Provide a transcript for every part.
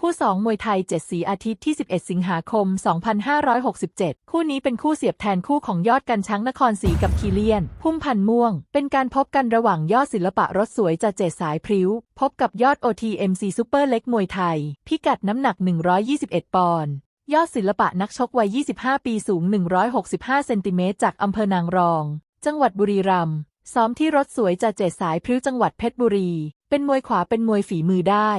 คู่ 2 มวยไทย 7 สีอาทิตย์ที่ 11 สิงหาคม 2567 คู่นี้เป็นคู่เสียบแทนคู่ของยอดกันช้างนครศรีกับคีเลียน พุ่มพันธ์ม่วง เป็นการพบกันระหว่างยอดศิลปะรถสวยจะเจ็ดสายพริ้ว พบกับยอด OTMC ซูเปอร์เล็กมวยไทย พิกัดน้ำหนัก 121 ปอนด์ยอดศิลปะนักชกวัย 25 ปีสูง 165 เซนติเมตรจากอำเภอนางรอง จังหวัดบุรีรัมย์ซ้อมที่รถสวยจะเจ็ดสายพริ้วจังหวัดเพชรบุรี เป็นมวยขวาเป็นมวยฝีมือได้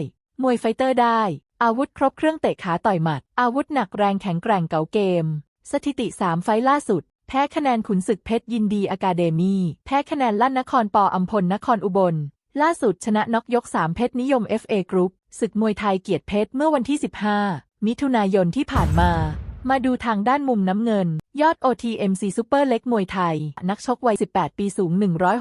มวยไฟเตอร์ได้ อาวุธครบเครื่องเตะขาต่อยหมัด อาวุธหนักแรงแข็งแกร่งเก๋าเกม สถิติ 3 ไฟล่าสุด แพ้คะแนนขุนศึกเพชรยินดีอะคาเดมี แพ้คะแนนลั่นนครปออัมพลนครอุบล ล่าสุดชนะน็อกยก 3 เพชรนิยม FA กรุ๊ปศึกมวยไทยเกียรติเพชรเมื่อวันที่ 15 มิถุนายนที่ผ่านมา มาดูทางด้านมุมน้ำเงิน ยอด OTMC ซูเปอร์เล็กมวยไทย นักชกวัย 18 ปีสูง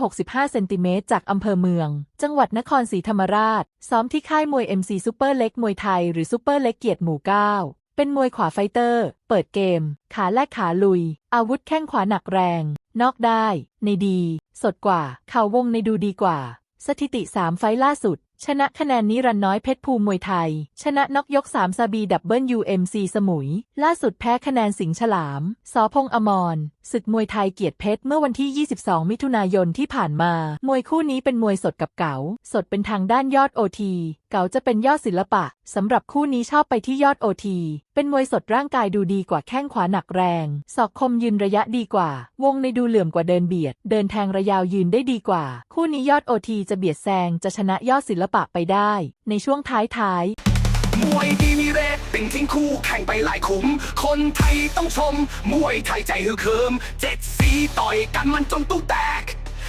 165 เซนติเมตรจากอำเภอเมือง จังหวัดนครศรีธรรมราช ซ้อมที่ค่ายมวย MC ซูเปอร์เล็กมวยไทย หรือซูเปอร์เล็กเกียรติหมู่ 9 เป็นมวยขวาไฟเตอร์ เปิดเกม ขาแลกขาลุย อาวุธแข้งขวาหนักแรง นอกได้ ในดี สดกว่า เข่าวงในดูดีกว่า สถิติ 3 ไฟล์ล่าสุดชนะคะแนนนิรันน้อยเพชรภูมิมวยไทย ชนะนกยก3ซาบีดับเบิลยูเอ็มซีสมุย ล่าสุดแพ้คะแนนสิงห์ฉลามสอพงอมรศึกมวยไทยเกียรติเพชรเมื่อวันที่ 22 มิถุนายนที่ผ่านมา มวยคู่นี้เป็นมวยสดกับเก๋า สดเป็นทางด้านยอดโอทีเก๋าจะเป็นยอดศิลปะสำหรับคู่นี้ชอบไปที่ยอดโอทีเป็นมวยสดร่างกายดูดีกว่าแข้งขวาหนักแรง ศอกคมยืนระยะดีกว่า วงในดูเหลื่อมกว่าเดินเบียด เดินแทงระยาวยืนได้ดีกว่า คู่นี้ยอดโอทีจะเบียดแซงจะชนะยอดศิลปะไปได้ ในช่วงท้ายท้ายๆมวยดีมีเรตติ้งทิ้งคู่แข่งไปหลายขุม คนไทยต้องชม มวยไทยใจฮือเคิม เจ็ดสีต่อยกันมันจนตู้แตก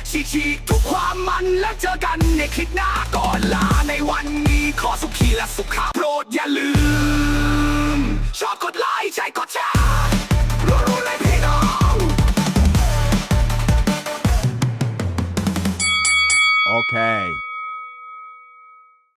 ฉีกฉีกทุกความมันแล้วเจอกันในคลิปหน้าก่อนลาในวันนี้ขอสุขีและสุขภาพโปรดอย่าลืม ชอบกดไลค์ใช่กดแชร์รัวๆเลยพี่น้อง Okay.